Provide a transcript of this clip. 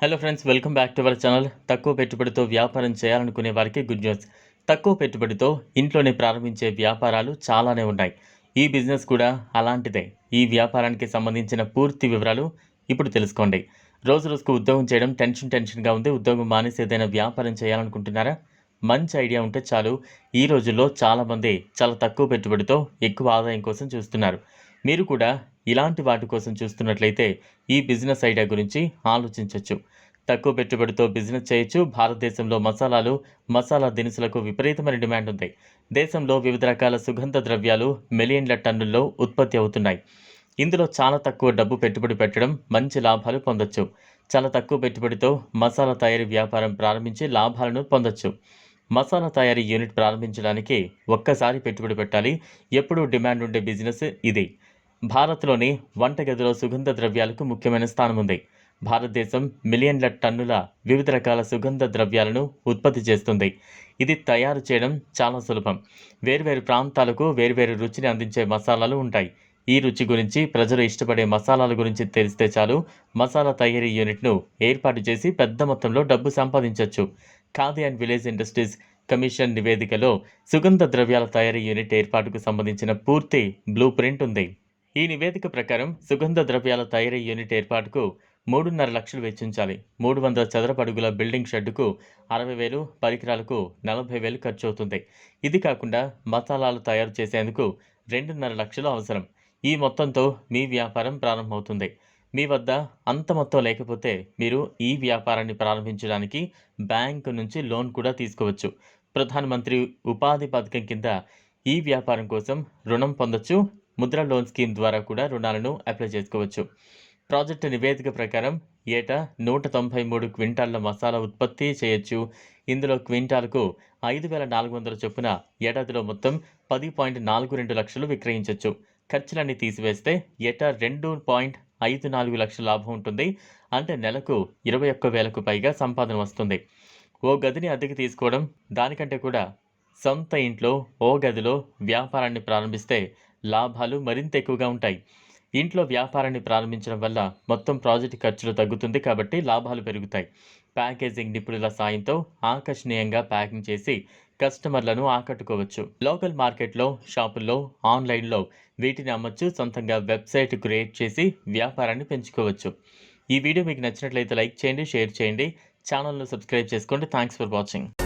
Hello friends welcome back to our channel తక్కువ పెట్టుబడితో వ్యాపారం చేయాలనుకునే వారికి గుడ్ న్యూస్ తక్కువ పెట్టుబడితో ఇంట్లోనే ప్రారంభించే వ్యాపారాలు చాలానే ఉన్నాయి. ఈ బిజినెస్ కూడా అలాంటిదే. ఈ వ్యాపారానికి సంబంధించిన పూర్తి వివరాలు ఇప్పుడు తెలుసుకోండి. రోజు రోజుకు ఉద్యోగం చేయడం టెన్షన్ టెన్షన్గా ఉంది. ఉద్యోగం మానేసి ఏదైనా వ్యాపారం చేయాలనుకుంటున్నారా? మంచి ఐడియా ఉంటే చాలు. ఈ రోజుల్లో చాలామంది చాలా తక్కువ పెట్టుబడితో ఎక్కువ ఆదాయం కోసం చూస్తున్నారు. మీరు కూడా ఇలాంటి వాటి కోసం చూస్తున్నట్లయితే ఈ బిజినెస్ ఐడియా గురించి ఆలోచించవచ్చు తక్కువ పెట్టుబడితో బిజినెస్ చేయొచ్చు. భారతదేశంలో మసాలాలు మసాలా దినుసులకు విపరీతమైన డిమాండ్ ఉంది. దేశంలో వివిధ రకాల సుగంధ ద్రవ్యాలు మిలియన్ల టన్నుల్లో ఉత్పత్తి అవుతున్నాయి. ఇందులో చాలా తక్కువ డబ్బు పెట్టుబడి పెట్టడం మంచి లాభాలు పొందొచ్చు. చాలా తక్కువ పెట్టుబడితో మసాలా తయారీ వ్యాపారం ప్రారంభించి లాభాలను పొందొచ్చు. మసాలా తయారీ యూనిట్ ప్రారంభించడానికి ఒక్కసారి పెట్టుబడి పెట్టాలి. ఎప్పుడూ డిమాండ్ ఉండే బిజినెస్ ఇది. భారత్లోని వంటగదిలో సుగంధ ద్రవ్యాలకు ముఖ్యమైన స్థానం ఉంది భారతదేశం మిలియన్ల టన్నుల వివిధ రకాల సుగంధ ద్రవ్యాలను ఉత్పత్తి చేస్తుంది. ఇది తయారు చేయడం చాలా సులభం. వేర్వేరు ప్రాంతాలకు వేర్వేరు రుచిని అందించే మసాలాలు ఉంటాయి. ఈ రుచి గురించి ప్రజలు ఇష్టపడే మసాలాల గురించి తెలిస్తే చాలు మసాలా తయారీ యూనిట్ను ఏర్పాటు చేసి పెద్ద మొత్తంలో డబ్బు సంపాదించవచ్చు Khadi and village industries commission నివేదికలో సుగంధ ద్రవ్యాల తయారీ యూనిట్ ఏర్పాటుకు సంబంధించిన పూర్తి బ్లూ ప్రింట్ ఉంది. ఈ నివేదిక ప్రకారం సుగంధ ద్రవ్యాల తయారీ యూనిట్ ఏర్పాటుకు మూడున్నర లక్షలు వెచ్చించాలి. మూడు వందల చదరపడుగుల బిల్డింగ్ షెడ్డుకు అరవై వేలు పరికరాలకు నలభై వేలు ఖర్చు అవుతుంది ఇది కాకుండా మసాలాలు తయారు చేసేందుకు రెండున్నర లక్షలు అవసరం. ఈ మొత్తంతో మీ వ్యాపారం ప్రారంభమవుతుంది. మీ వద్ద అంత మొత్తం లేకపోతే మీరు ఈ వ్యాపారాన్ని ప్రారంభించడానికి బ్యాంకు నుంచి లోన్ కూడా తీసుకోవచ్చు. ప్రధానమంత్రి ఉపాధి పథకం కింద ఈ వ్యాపారం కోసం రుణం పొందొచ్చు ముద్ర లోన్ స్కీమ్ ద్వారా కూడా రుణాలను అప్లై చేసుకోవచ్చు. ప్రాజెక్టు నివేదిక ప్రకారం ఏటా నూట తొంభై మూడు క్వింటాళ్ళ మసాలా ఉత్పత్తి చేయొచ్చు. ఇందులో క్వింటాల్కు ఐదు వేల నాలుగు వందల చొప్పున ఏడాదిలో మొత్తం పది పాయింట్ నాలుగు రెండు లక్షలు విక్రయించవచ్చు ఖర్చులన్నీ తీసివేస్తే ఏటా రెండు పాయింట్ ఐదు నాలుగు లక్షల లాభం ఉంటుంది. అంటే నెలకు ఇరవై ఒక్క వేలకు పైగా సంపాదన వస్తుంది. ఓ గదిని అద్దెకి తీసుకోవడం దానికంటే కూడా సొంత ఇంట్లో ఓ గదిలో వ్యాపారాన్ని ప్రారంభిస్తే లాభాలు మరింత ఎక్కువగా ఉంటాయి. ఇంట్లో వ్యాపారాన్ని ప్రారంభించడం వల్ల మొత్తం ప్రాజెక్ట్ ఖర్చులు తగ్గుతుంది కాబట్టి లాభాలు పెరుగుతాయి. ప్యాకేజింగ్ నిపుణుల సాయంతో ఆకర్షణీయంగా ప్యాకింగ్ చేసి కస్టమర్లను ఆకట్టుకోవచ్చు. లోకల్ మార్కెట్లో షాపుల్లో ఆన్లైన్లో వీటిని అమ్మచ్చు సొంతంగా వెబ్సైట్ క్రియేట్ చేసి వ్యాపారాన్ని పెంచుకోవచ్చు. ఈ వీడియో మీకు నచ్చినట్లయితే లైక్ చేయండి షేర్ చేయండి. ఛానల్ను సబ్స్క్రైబ్ చేసుకోండి. Thanks for watching.